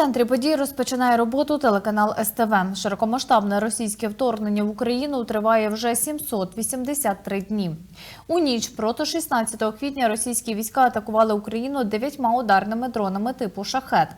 центрі подій розпочинає роботу телеканал СТВ. Широкомасштабне російське вторгнення в Україну триває вже 783 дні. У ніч проти 16 квітня російські війська атакували Україну дев'ятьма ударними дронами типу шахет.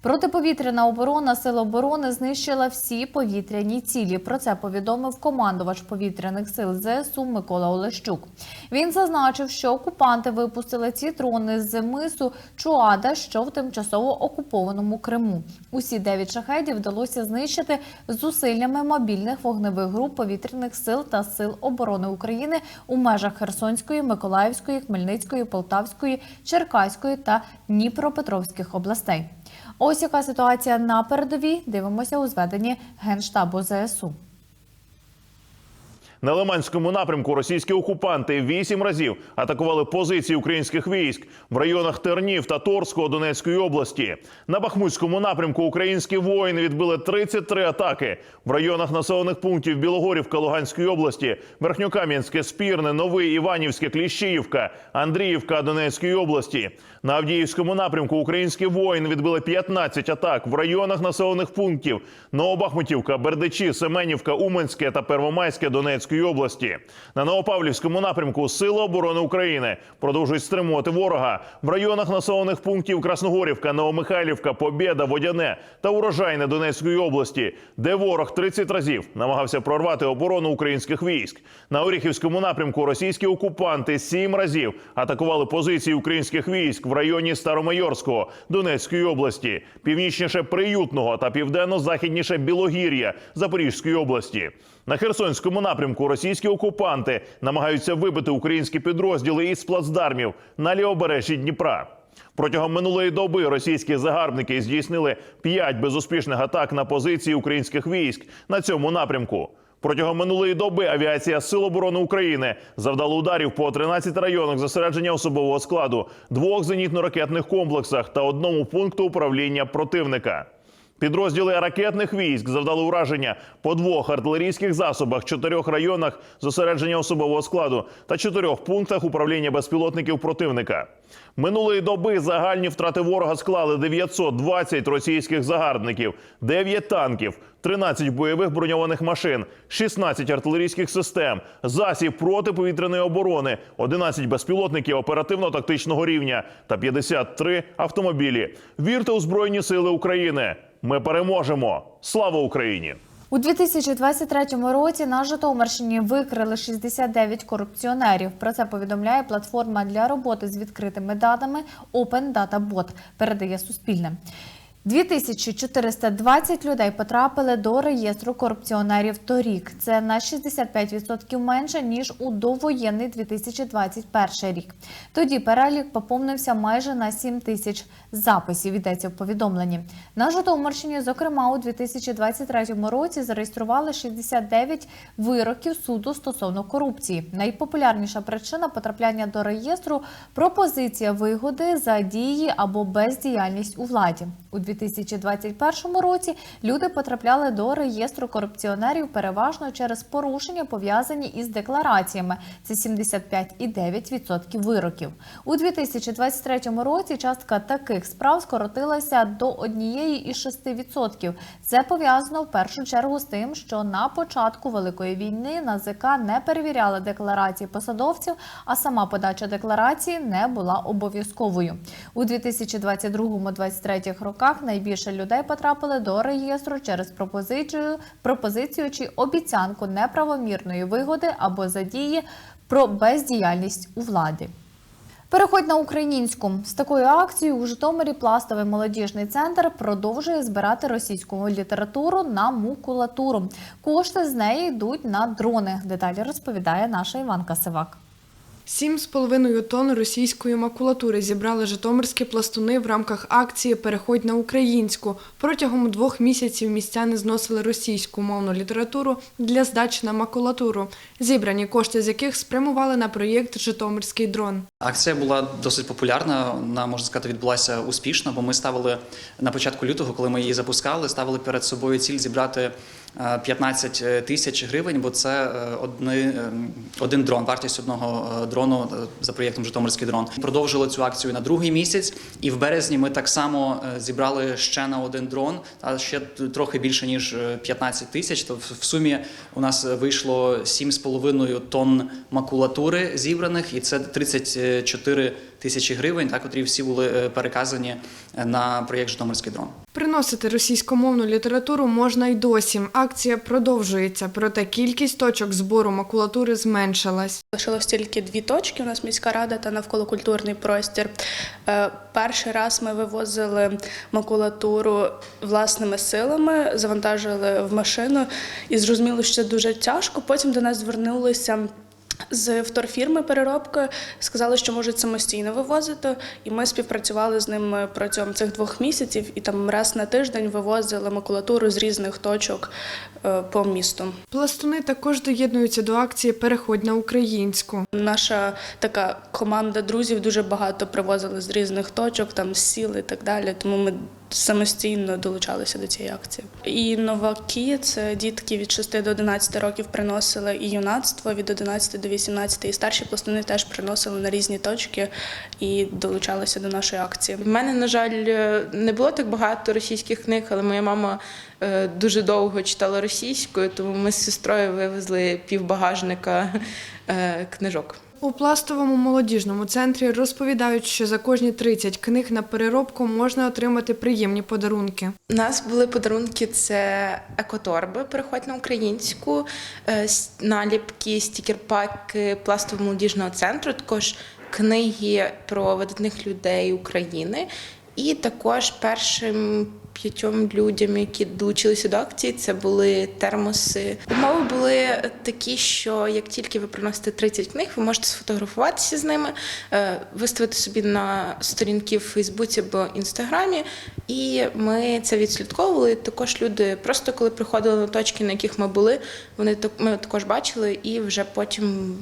Протиповітряна оборона Сил оборони знищила всі повітряні цілі. Про це повідомив командувач повітряних сил ЗСУ Микола Олещук. Він зазначив, що окупанти випустили ці дрони з мису Чуада, що в тимчасово окупованому Криму. Усі дев'ять шахедів вдалося знищити зусиллями мобільних вогневих груп повітряних сил та сил оборони України у межах Херсонської, Миколаївської, Хмельницької, Полтавської, Черкаської та Дніпропетровських областей. Ось яка ситуація на передовій. Дивимося у зведенні Генштабу ЗСУ. На Лиманському напрямку російські окупанти вісім разів атакували позиції українських військ в районах Тернів та Торського Донецької області. На Бахмутському напрямку українські воїни відбили 33 атаки в районах населених пунктів Білогорівка Луганської області, Верхньокам'янське, Спірне, Новий, Іванівське, Кліщіївка, Андріївка Донецької області. На Авдіївському напрямку українські воїни відбили 15 атак в районах населених пунктів Новобахмутівка, Бердичі, Семенівка, Уманське та Первомайське Донецької області. На Новопавлівському напрямку Сили оборони України продовжують стримувати ворога в районах населених пунктів Красногорівка, Новомихайлівка, Побєда, Водяне та Урожайне Донецької області, де ворог 30 разів намагався прорвати оборону українських військ. На Оріхівському напрямку російські окупанти сім разів атакували позиції українських військ в районі Старомайорського Донецької області, північніше Приютного та південно-західніше Білогір'я Запорізької області. На Херсонському напрямку російські окупанти намагаються вибити українські підрозділи із плацдармів на лівобережжі Дніпра. Протягом минулої доби російські загарбники здійснили п'ять безуспішних атак на позиції українських військ на цьому напрямку. Протягом минулої доби авіація Сил оборони України завдала ударів по 13 районах зосередження особового складу, двох зенітно-ракетних комплексах та одному пункту управління противника. Підрозділи ракетних військ завдали ураження по двох артилерійських засобах, чотирьох районах зосередження особового складу та чотирьох пунктах управління безпілотників противника. Минулої доби загальні втрати ворога склали 920 російських загарбників, 9 танків, 13 бойових броньованих машин, 16 артилерійських систем, засіб протиповітряної оборони, 11 безпілотників оперативно-тактичного рівня та 53 автомобілі. Вірте у Збройні Сили України! Ми переможемо! Слава Україні! У 2023 році на Житомирщині викрили 69 корупціонерів. Про це повідомляє платформа для роботи з відкритими даними Open Data Bot, передає Суспільне. 2420 людей потрапили до реєстру корупціонерів торік. Це на 65% менше ніж у довоєнний 2021 рік. Тоді перелік поповнився майже на 7 тисяч записів. Йдеться в повідомленні. На Житомирщині, зокрема, у 2023 році зареєстрували 69 вироків суду стосовно корупції. Найпопулярніша причина потрапляння до реєстру пропозиція вигоди за дії або бездіяльність у владі. У 2021 році люди потрапляли до реєстру корупціонерів переважно через порушення, пов'язані із деклараціями. Це 75,9% вироків. У 2023 році частка таких справ скоротилася до однієї із 6%. Це пов'язано в першу чергу з тим, що на початку великої війни НАЗК не перевіряли декларації посадовців, а сама подача декларації не була обов'язковою. У 2022-2023 роках найбільше людей потрапили до реєстру через пропозицію, пропозицію чи обіцянку неправомірної вигоди або задії про бездіяльність у владі. Переходь на українську з такою акцією у Житомирі пластовий молодіжний центр продовжує збирати російську літературу на макулатуру. Кошти з неї йдуть на дрони. Деталі розповідає наша Іванка Сивак. Сім з половиною тонн російської макулатури зібрали житомирські пластуни в рамках акції Переходь на українську. Протягом двох місяців містяни зносили російську мовну літературу для здачі на макулатуру, зібрані кошти з яких спрямували на проєкт Житомирський дрон. Акція була досить популярна. Вона можна сказати відбулася успішно, бо ми ставили на початку лютого, коли ми її запускали, ставили перед собою ціль зібрати 15 тисяч гривень, бо це е, одни, е, один дрон, вартість одного е, дрону е, за проєктом Житомирський дрон. Продовжили цю акцію на другий місяць, і в березні ми так само е, зібрали ще на один дрон, а ще трохи більше ніж е, 15 тисяч. То в сумі у нас вийшло 7,5 тонн макулатури зібраних, і це 34 тисячі гривень, та котрі всі були е, переказані е, на проєкт Житомирський дрон. Приносити російськомовну літературу можна й досі. Акція продовжується, проте кількість точок збору макулатури зменшилась. Лишилось тільки дві точки. У нас міська рада та навколокультурний простір. Е, Перший раз ми вивозили макулатуру власними силами, завантажили в машину і зрозуміло, що це дуже тяжко. Потім до нас звернулися. З вторфірми переробки сказали, що можуть самостійно вивозити, і ми співпрацювали з ними протягом цих двох місяців, і там раз на тиждень вивозили макулатуру з різних точок е, по місту. Пластуни також доєднуються до акції Переходь на українську. Наша така команда друзів дуже багато привозили з різних точок, там з сіл і так далі. Тому ми самостійно долучалися до цієї акції. І новаки це дітки від 6 до 11 років приносили і юнацтво від 11 до 18, і старші пластуни теж приносили на різні точки і долучалися до нашої акції. В мене, на жаль, не було так багато російських книг, але моя мама е, дуже довго читала російською, тому ми з сестрою вивезли півбагажника е, книжок. У пластовому молодіжному центрі розповідають, що за кожні 30 книг на переробку можна отримати приємні подарунки. У нас були подарунки: це екоторби, переходь на українську, е, наліпки, стікерпаки пластового молодіжного центру, також книги про видатних людей України. І також першим п'ятьом людям, які долучилися до акції, це були термоси. Умови були такі, що як тільки ви приносите 30 книг, ви можете сфотографуватися з ними, е, виставити собі на сторінки в Фейсбуці або Інстаграмі. І ми це відслідковували. Також люди, просто коли приходили на точки, на яких ми були, вони ми також бачили і вже потім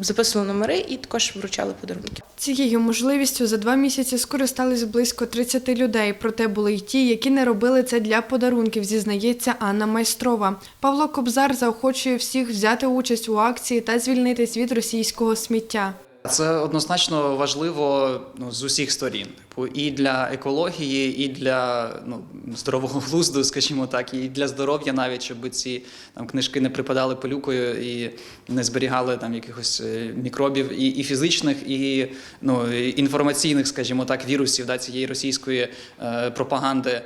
записували номери і також вручали подарунки. Цією можливістю за два місяці скористались близько 30 людей, проте були й ті, які не робили це для подарунків, зізнається Анна Майстрова. Павло Кобзар заохочує всіх взяти участь у акції та звільнитись від російського сміття. Це однозначно важливо ну, з усіх сторін. Типу, і для екології, і для ну, здорового глузду, скажімо так, і для здоров'я навіть, щоб ці там, книжки не припадали пилюкою і не зберігали там якихось е, мікробів і, і фізичних, і ну, інформаційних, скажімо так, вірусів да, цієї російської е, пропаганди.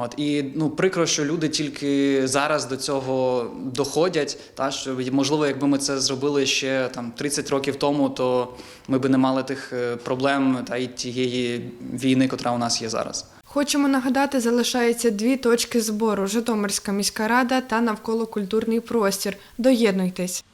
От і ну прикро, що люди тільки зараз до цього доходять. Та що можливо, якби ми це зробили ще там 30 років тому, то ми би не мали тих е, проблем та й тієї війни, котра у нас є зараз. Хочемо нагадати, залишається дві точки збору: Житомирська міська рада та навколокультурний простір. Доєднуйтесь.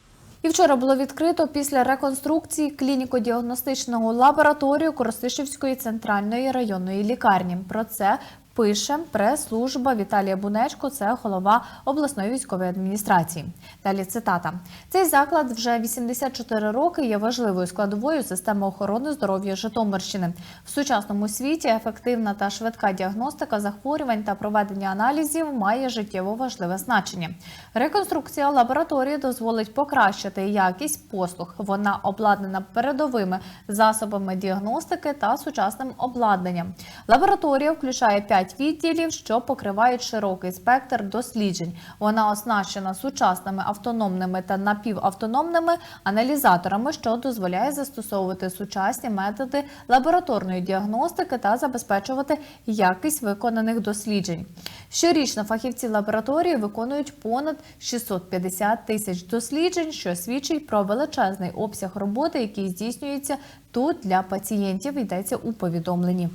І вчора було відкрито після реконструкції клініко-діагностичного лабораторію Коростишівської центральної районної лікарні. Про це пише прес-служба Віталія Бунечко, це голова обласної військової адміністрації. Далі цитата: цей заклад вже 84 роки є важливою складовою системи охорони здоров'я Житомирщини. В сучасному світі ефективна та швидка діагностика захворювань та проведення аналізів має життєво важливе значення. Реконструкція лабораторії дозволить покращити якість послуг. Вона обладнана передовими засобами діагностики та сучасним обладнанням. Лабораторія включає 5 відділів, що покривають широкий спектр досліджень. Вона оснащена сучасними автономними та напівавтономними аналізаторами, що дозволяє застосовувати сучасні методи лабораторної діагностики та забезпечувати якість виконаних досліджень. Щорічно фахівці лабораторії виконують понад 650 тисяч досліджень, що свідчить про величезний обсяг роботи, який здійснюється тут для пацієнтів. Йдеться у повідомленні.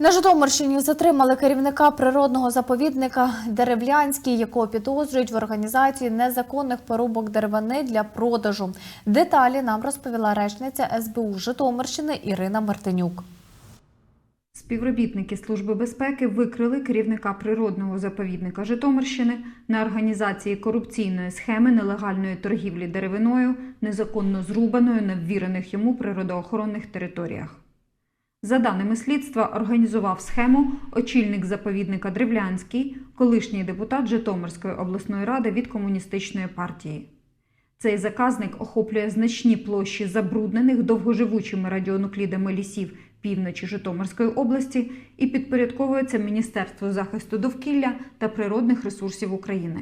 На Житомирщині затримали керівника природного заповідника Деревлянський, якого підозрюють в організації незаконних порубок деревини для продажу. Деталі нам розповіла речниця СБУ Житомирщини Ірина Мартинюк. Співробітники Служби безпеки викрили керівника природного заповідника Житомирщини на організації корупційної схеми нелегальної торгівлі деревиною, незаконно зрубаною на ввірених йому природоохоронних територіях. За даними слідства, організував схему очільник заповідника Древлянський, колишній депутат Житомирської обласної ради від комуністичної партії. Цей заказник охоплює значні площі забруднених довгоживучими радіонуклідами лісів півночі Житомирської області і підпорядковується Міністерству захисту довкілля та природних ресурсів України.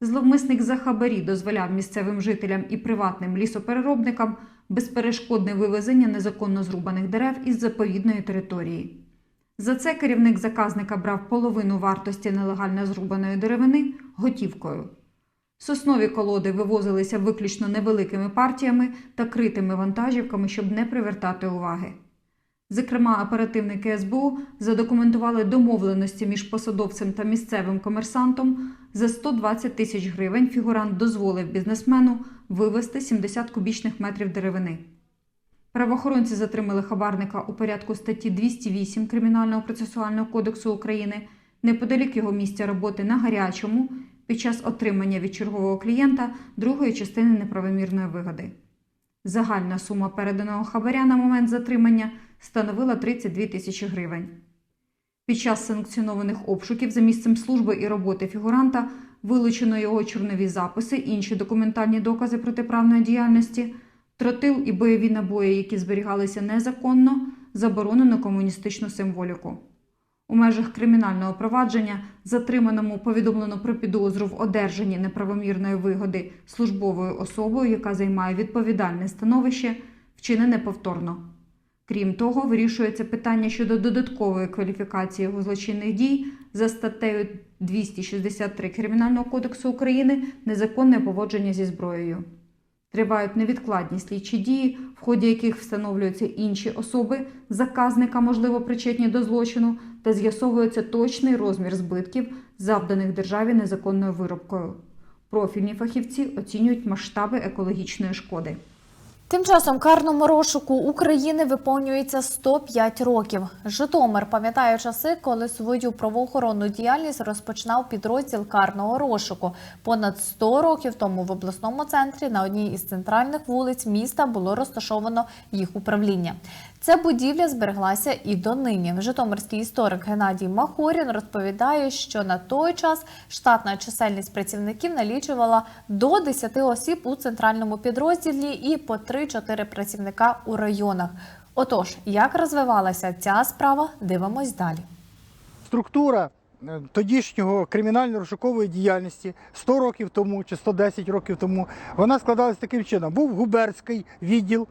Зловмисник за хабарі дозволяв місцевим жителям і приватним лісопереробникам безперешкодне вивезення незаконно зрубаних дерев із заповідної території. За це керівник заказника брав половину вартості нелегально зрубаної деревини готівкою. Соснові колоди вивозилися виключно невеликими партіями та критими вантажівками, щоб не привертати уваги. Зокрема, оперативники СБУ задокументували домовленості між посадовцем та місцевим комерсантом. За 120 тисяч гривень фігурант дозволив бізнесмену вивезти 70 кубічних метрів деревини. Правоохоронці затримали хабарника у порядку статті 208 Кримінального процесуального кодексу України неподалік його місця роботи на гарячому під час отримання від чергового клієнта другої частини неправомірної вигоди. Загальна сума переданого хабаря на момент затримання становила 32 тисячі гривень. Під час санкціонованих обшуків за місцем служби і роботи фігуранта вилучено його чорнові записи, інші документальні докази протиправної діяльності, тротил і бойові набої, які зберігалися незаконно, заборонено комуністичну символіку. У межах кримінального провадження затриманому повідомлено про підозру в одержанні неправомірної вигоди службовою особою, яка займає відповідальне становище, вчинене повторно. Крім того, вирішується питання щодо додаткової кваліфікації його злочинних дій за статтею 263 Кримінального кодексу України незаконне поводження зі зброєю. Тривають невідкладні слідчі дії, в ході яких встановлюються інші особи, заказника, можливо, причетні до злочину, та з'ясовується точний розмір збитків, завданих державі незаконною виробкою. Профільні фахівці оцінюють масштаби екологічної шкоди. Тим часом карному розшуку України виповнюється 105 років. Житомир пам'ятає часи, коли свою правоохоронну діяльність розпочинав підрозділ карного розшуку. Понад 100 років тому в обласному центрі на одній із центральних вулиць міста було розташовано їх управління. Ця будівля збереглася і донині. Житомирський історик Геннадій Махорін розповідає, що на той час штатна чисельність працівників налічувала до 10 осіб у центральному підрозділі і по 3-4 працівника у районах. Отож, як розвивалася ця справа, дивимось далі. структура е, тодішнього кримінально-розшукової діяльності 100 років тому чи 110 років тому, вона складалася таким чином. Був губернський відділ,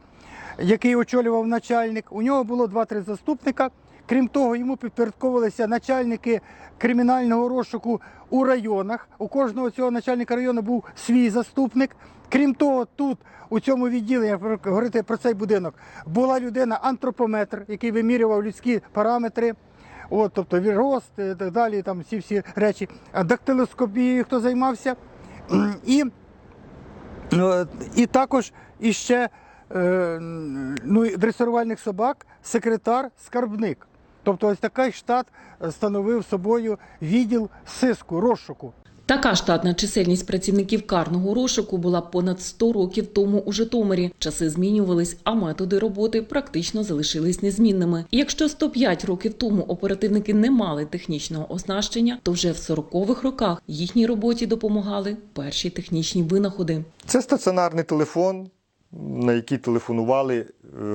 який очолював начальник. У нього було 2-3 заступника. Крім того, йому підпорядковувалися начальники кримінального розшуку у районах. У кожного цього начальника району був свій заступник. Крім того, тут у цьому відділенні, як говорити про цей будинок, була людина антропометр, який вимірював людські параметри. От, тобто він рост і так далі, там всі всі речі. Дактилоскопією хто займався. І, е, і також іще ну, і дресирувальних собак, секретар, скарбник. Тобто ось такий штат становив собою відділ сиску, розшуку. Така штатна чисельність працівників карного розшуку була понад 100 років тому у Житомирі. Часи змінювались, а методи роботи практично залишились незмінними. І якщо 105 років тому оперативники не мали технічного оснащення, то вже в 40-х роках їхній роботі допомагали перші технічні винаходи. Це стаціонарний телефон, на які телефонували е,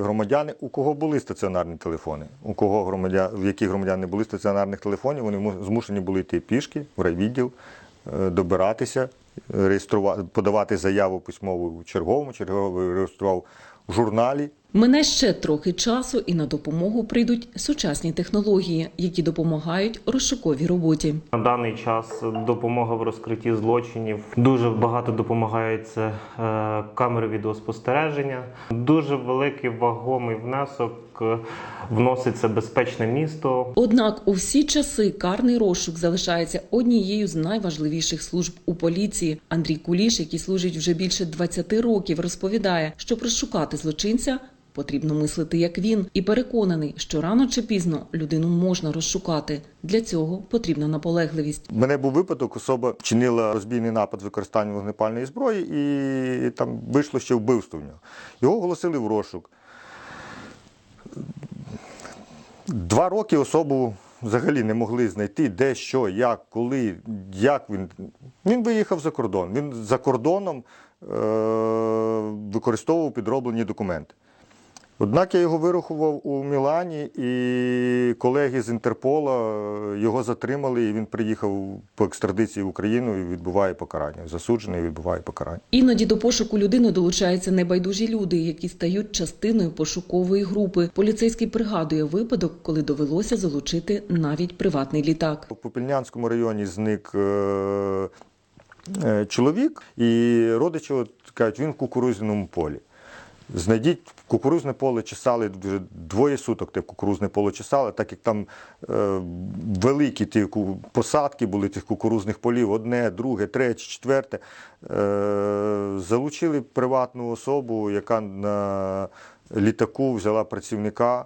громадяни, у кого були стаціонарні телефони. У кого громадян, в яких громадян не були стаціонарних телефонів, вони му- змушені були йти пішки в райвідділ, е, добиратися, реєструвати, подавати заяву письмову в черговому, черговий реєстрував в журналі. Мине ще трохи часу, і на допомогу прийдуть сучасні технології, які допомагають розшуковій роботі. На даний час допомога в розкритті злочинів дуже багато допомагає це камери відеоспостереження. Дуже великий вагомий внесок е, вноситься безпечне місто. Однак у всі часи карний розшук залишається однією з найважливіших служб у поліції. Андрій Куліш, який служить вже більше 20 років, розповідає, щоб розшукати злочинця. Потрібно мислити як він, і переконаний, що рано чи пізно людину можна розшукати. Для цього потрібна наполегливість. У мене був випадок, особа вчинила розбійний напад з використанням вогнепальної зброї, і там вийшло ще вбивство в нього. Його оголосили в розшук. Два роки особу взагалі не могли знайти, де, що, як, коли, як він. Він виїхав за кордон. Він за кордоном е- використовував підроблені документи. Однак я його вирахував у Мілані, і колеги з Інтерпола е, його затримали, і він приїхав по екстрадиції в Україну і відбуває покарання. Засуджений і відбуває покарання. Іноді до пошуку людини долучаються небайдужі люди, які стають частиною пошукової групи. Поліцейський пригадує випадок, коли довелося залучити навіть приватний літак. У Попільнянському районі зник е, е, чоловік, і родичі от кажуть, він в кукурузному полі. Знайдіть кукурузне поле чесали вже двоє суток. Те кукурузне поле чесали, так як там е, великі ті посадки були тих кукурузних полів, одне, друге, третє, четверте. Е, залучили приватну особу, яка на літаку взяла працівника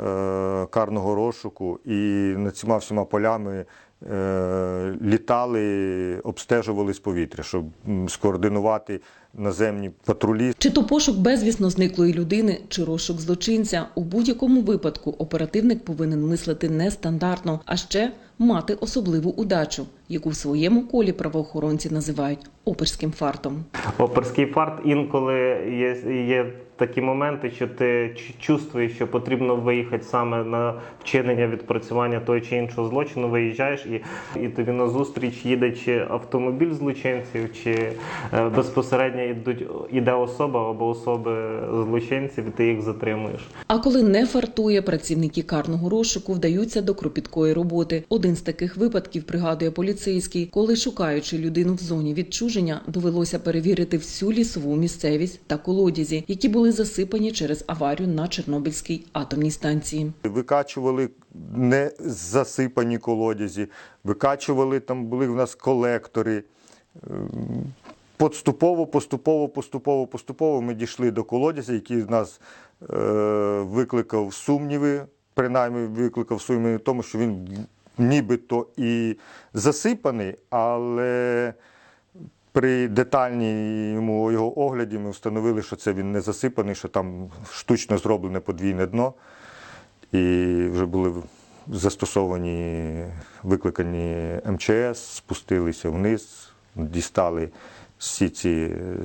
е, карного розшуку і над цими всіма полями е, літали, обстежували з повітря, щоб скоординувати наземні патрулі. Чи то пошук безвісно зниклої людини, чи розшук злочинця. У будь-якому випадку оперативник повинен мислити нестандартно, а ще мати особливу удачу, яку в своєму колі правоохоронці називають оперським фартом. Оперський фарт інколи є, є такі моменти, що ти чувствуєш, що потрібно виїхати саме на вчинення відпрацювання того чи іншого злочину. Виїжджаєш і, і тобі на зустріч їде чи автомобіль злочинців, чи е, безпосередньо йдуть іде особа або особи злочинців, і ти їх затримуєш. А коли не фартує, працівники карного розшуку вдаються до кропіткої роботи. Один з таких випадків пригадує поліцейський, коли шукаючи людину в зоні відчуження, довелося перевірити всю лісову місцевість та колодязі, які були засипані через аварію на Чорнобильській атомній станції. Викачували не засипані колодязі, викачували там були в нас колектори. Поступово, поступово, поступово, поступово ми дійшли до колодязя, який в нас е, викликав сумніви, принаймні викликав сумніви в тому, що він нібито і засипаний, але при детальному його огляді ми встановили, що це він не засипаний, що там штучно зроблене подвійне дно. І вже були застосовані, викликані МЧС, спустилися вниз, дістали всі ці е,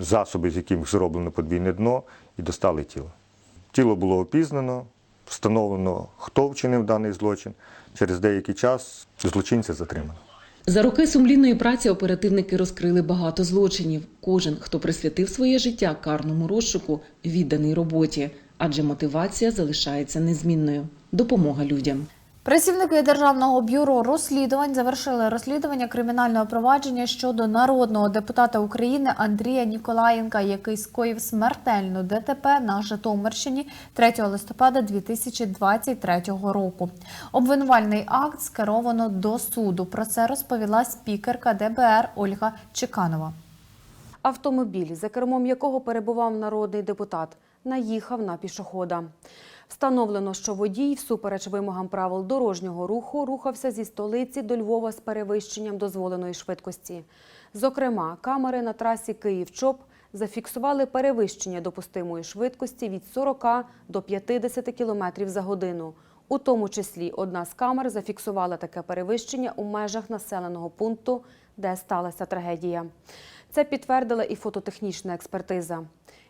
засоби, з яких зроблено подвійне дно, і достали тіло. Тіло було опізнано, встановлено, хто вчинив даний злочин. Через деякий час злочинця затримано. За роки сумлінної праці оперативники розкрили багато злочинів. Кожен, хто присвятив своє життя карному розшуку, відданий роботі, адже мотивація залишається незмінною допомога людям. Працівники Державного бюро розслідувань завершили розслідування кримінального провадження щодо народного депутата України Андрія Ніколаєнка, який скоїв смертельну ДТП на Житомирщині 3 листопада 2023 року. Обвинувальний акт скеровано до суду. Про це розповіла спікерка ДБР Ольга Чеканова. Автомобіль, за кермом якого перебував народний депутат, наїхав на пішохода. Встановлено, що водій, всупереч вимогам правил дорожнього руху, рухався зі столиці до Львова з перевищенням дозволеної швидкості. Зокрема, камери на трасі Київ-Чоп зафіксували перевищення допустимої швидкості від 40 до 50 км за годину. У тому числі одна з камер зафіксувала таке перевищення у межах населеного пункту, де сталася трагедія. Це підтвердила і фототехнічна експертиза.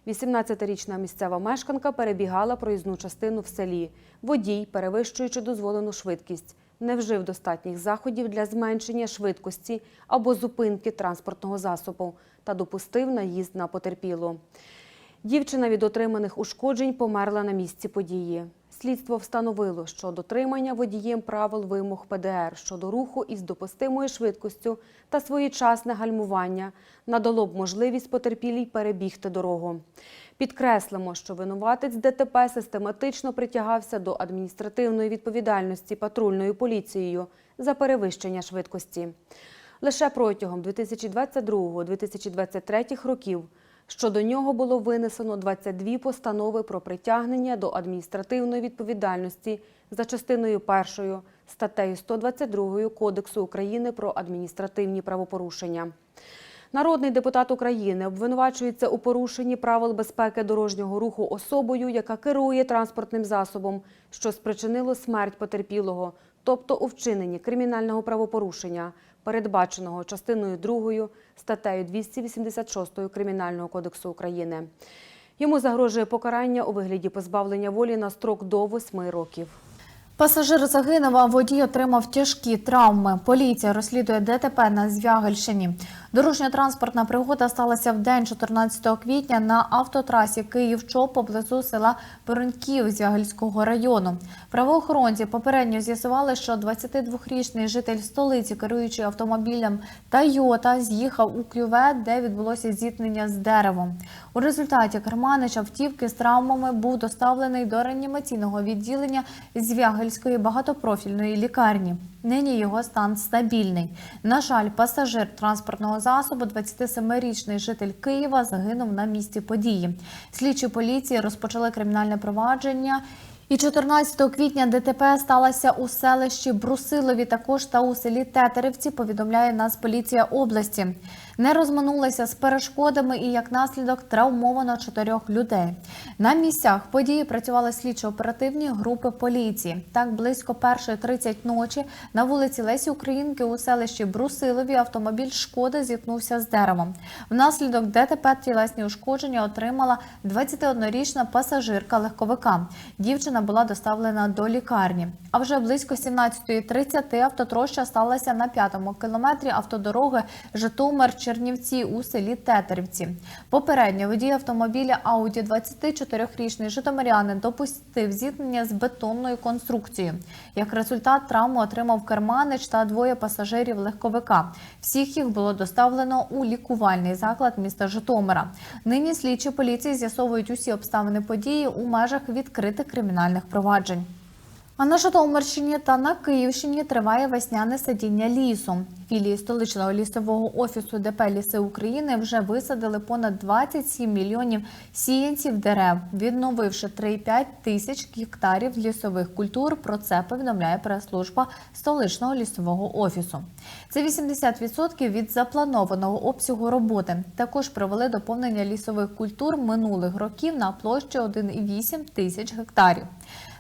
18-річна місцева мешканка перебігала проїзну частину в селі. Водій, перевищуючи дозволену швидкість, не вжив достатніх заходів для зменшення швидкості або зупинки транспортного засобу та допустив наїзд на потерпілу. Дівчина від отриманих ушкоджень померла на місці події. Слідство встановило, що дотримання водієм правил вимог ПДР щодо руху із допустимою швидкістю та своєчасне гальмування надало б можливість потерпілій перебігти дорогу. Підкреслимо, що винуватець ДТП систематично притягався до адміністративної відповідальності патрульною поліцією за перевищення швидкості. Лише протягом 2022-2023 років щодо нього було винесено 22 постанови про притягнення до адміністративної відповідальності за частиною першою статтею 122 Кодексу України про адміністративні правопорушення. Народний депутат України обвинувачується у порушенні правил безпеки дорожнього руху особою, яка керує транспортним засобом, що спричинило смерть потерпілого, тобто у вчиненні кримінального правопорушення, передбаченого частиною 2 статтею 286 Кримінального кодексу України. Йому загрожує покарання у вигляді позбавлення волі на строк до 8 років. Пасажир загинув, а водій отримав тяжкі травми. Поліція розслідує ДТП на Звягельщині. Дорожньо-транспортна пригода сталася в день 14 квітня на автотрасі Київ-Чоп поблизу села Перуньків Звягельського району. Правоохоронці попередньо з'ясували, що 22-річний житель столиці, керуючи автомобілем Тойота, з'їхав у клюве, де відбулося зіткнення з деревом. У результаті керманич автівки з травмами був доставлений до реанімаційного відділення Звягельської багатопрофільної лікарні. Нині його стан стабільний. На жаль, пасажир транспортного засобу, 27-річний житель Києва, загинув на місці події. Слідчі поліції розпочали кримінальне провадження. І 14 квітня ДТП сталося у селищі Брусилові, також та у селі Тетерівці, повідомляє нас поліція області. Не розминулися з перешкодами і як наслідок травмовано чотирьох людей. На місцях події працювали слідчо-оперативні групи поліції. Так, близько 1.30 ночі на вулиці Лесі Українки у селищі Брусилові автомобіль Шкода зіткнувся з деревом. Внаслідок ДТП тілесні ушкодження отримала 21-річна пасажирка легковика. Дівчина була доставлена до лікарні. А вже близько 17.30 автотроща сталася на п'ятому кілометрі автодороги Житомир Чернівці у селі Тетерівці. Попередньо водій автомобіля Ауді 24-річний житомирянин допустив зіткнення з бетонною конструкцією. Як результат, травму отримав керманич та двоє пасажирів легковика. Всіх їх було доставлено у лікувальний заклад міста Житомира. Нині слідчі поліції з'ясовують усі обставини події у межах відкритих кримінальних проваджень. А на Житомирщині та на Київщині триває весняне садіння лісу. Філії столичного лісового офісу ДП Ліси України вже висадили понад 27 мільйонів сіянців дерев, відновивши 3,5 тисяч гектарів лісових культур. Про це повідомляє прес-служба столичного лісового офісу. Це 80% від запланованого обсягу роботи. Також провели доповнення лісових культур минулих років на площі 1,8 тисяч гектарів.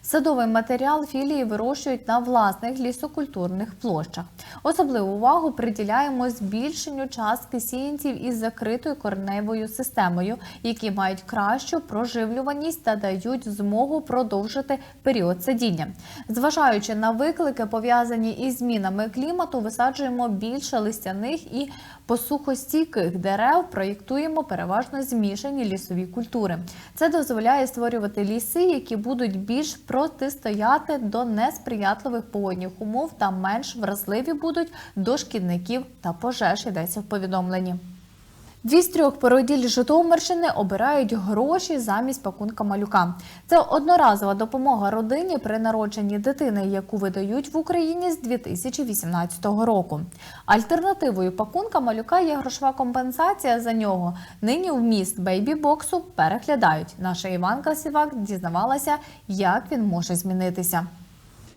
Садовий матеріал філії вирощують на власних лісокультурних площах. Особливу увагу приділяємо збільшенню частки сіянців із закритою кореневою системою, які мають кращу проживлюваність та дають змогу продовжити період садіння. Зважаючи на виклики, пов'язані із змінами клімату, висаджуємо більше листяних і посухостійких дерев. Проєктуємо переважно змішані лісові культури. Це дозволяє створювати ліси, які будуть більш протистояти до несприятливих погодних умов та менш вразливі будуть до шкідників та пожеж. Йдеться в повідомленні. Дві з трьох породіль Житомирщини обирають гроші замість пакунка малюка. Це одноразова допомога родині при народженні дитини, яку видають в Україні з 2018 року. Альтернативою пакунка малюка є грошова компенсація за нього. Нині вміст бейбі-боксу переглядають. Наша Іванка Сівак дізнавалася, як він може змінитися.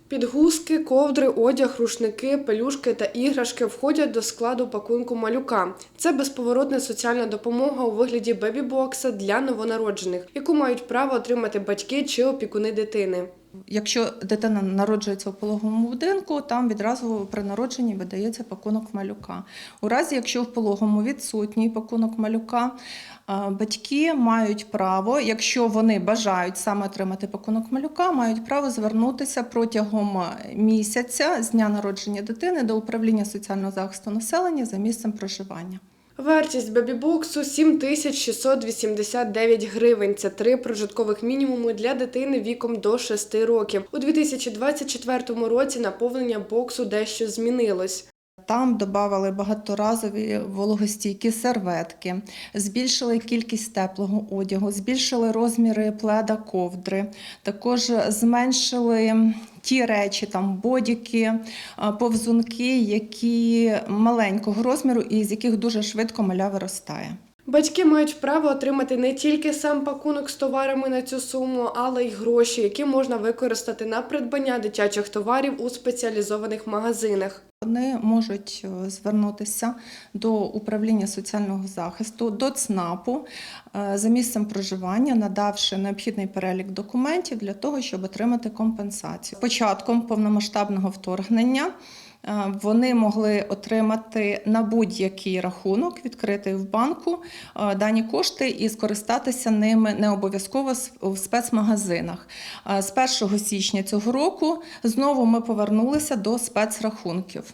Підгузки, ковдри, одяг, рушники, пелюшки та іграшки входять до складу пакунку малюка. Це безповоротна соціальна допомога у вигляді бебі-бокса для новонароджених, яку мають право отримати батьки чи опікуни дитини. Якщо дитина народжується у пологовому будинку, там відразу при народженні видається пакунок малюка. У разі, якщо в пологому відсутній пакунок малюка, батьки мають право, якщо вони бажають саме отримати пакунок малюка, мають право звернутися протягом місяця з дня народження дитини до управління соціального захисту населення за місцем проживання. Вартість бебі-боксу 7689 гривень. Це три прожиткових мінімуми для дитини віком до 6 років. У 2024 році наповнення боксу дещо змінилось. Там додавали багаторазові вологостійкі серветки, збільшили кількість теплого одягу, збільшили розміри пледа ковдри, також зменшили ті речі, там бодіки, повзунки, які маленького розміру і з яких дуже швидко маля виростає. Батьки мають право отримати не тільки сам пакунок з товарами на цю суму, але й гроші, які можна використати на придбання дитячих товарів у спеціалізованих магазинах. Вони можуть е, звернутися до управління соціального захисту, до ЦНАПу е, за місцем проживання, надавши необхідний перелік документів для того, щоб отримати компенсацію. Початком повномасштабного вторгнення вони могли отримати на будь-який рахунок, відкритий в банку, е, дані кошти і скористатися ними не обов'язково в спецмагазинах. Е, З 1 січня цього року знову ми повернулися до спецрахунків.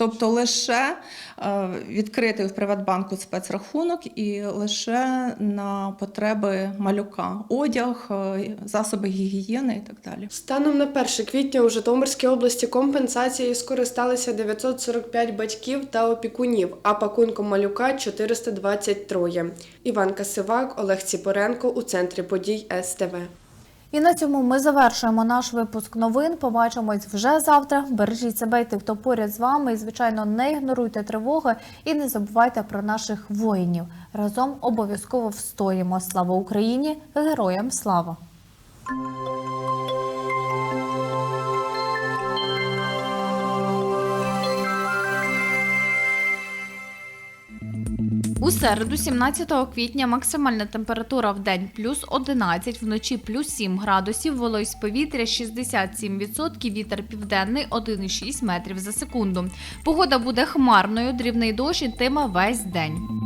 Тобто лише е, відкритий в Приватбанку спецрахунок і лише на потреби малюка, одяг, е, засоби гігієни і так далі. Станом на 1 квітня у Житомирській області компенсацією скористалися 945 батьків та опікунів, а пакунком малюка 423. Іванка Сивак, Олег Ціпоренко у центрі подій СТВ. І на цьому ми завершуємо наш випуск новин. Побачимось вже завтра. Бережіть себе і тих, хто поряд з вами. І, звичайно, не ігноруйте тривоги і не забувайте про наших воїнів. Разом обов'язково встоїмо. Слава Україні! Героям слава! У середу, 17 квітня, максимальна температура в день плюс 11, вночі плюс 7 градусів, вологість повітря 67%, вітер південний 1,6 метрів за секунду. Погода буде хмарною, дрібний дощ ітиме весь день.